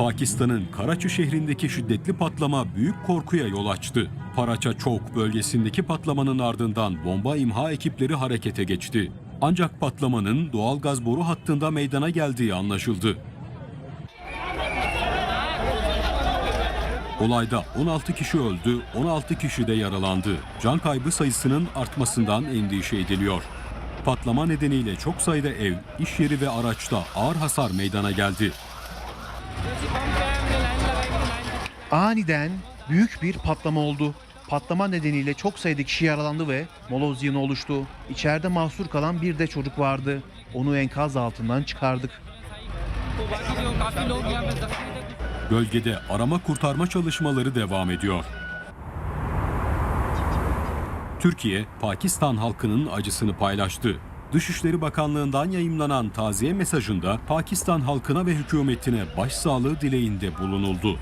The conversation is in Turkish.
Pakistan'ın Karaçi şehrindeki şiddetli patlama büyük korkuya yol açtı. Paraça Çouk bölgesindeki patlamanın ardından bomba imha ekipleri harekete geçti. Ancak patlamanın doğal gaz boru hattında meydana geldiği anlaşıldı. Olayda 16 kişi öldü, 16 kişi de yaralandı. Can kaybı sayısının artmasından endişe ediliyor. Patlama nedeniyle çok sayıda ev, iş yeri ve araçta ağır hasar meydana geldi. Aniden büyük bir patlama oldu. Patlama nedeniyle çok sayıda kişi yaralandı ve moloz yığını oluştu. İçeride mahsur kalan bir de çocuk vardı. Onu enkaz altından çıkardık. Bölgede arama kurtarma çalışmaları devam ediyor. Türkiye, Pakistan halkının acısını paylaştı. Dışişleri Bakanlığı'ndan yayımlanan taziye mesajında Pakistan halkına ve hükümetine başsağlığı dileğinde bulunuldu.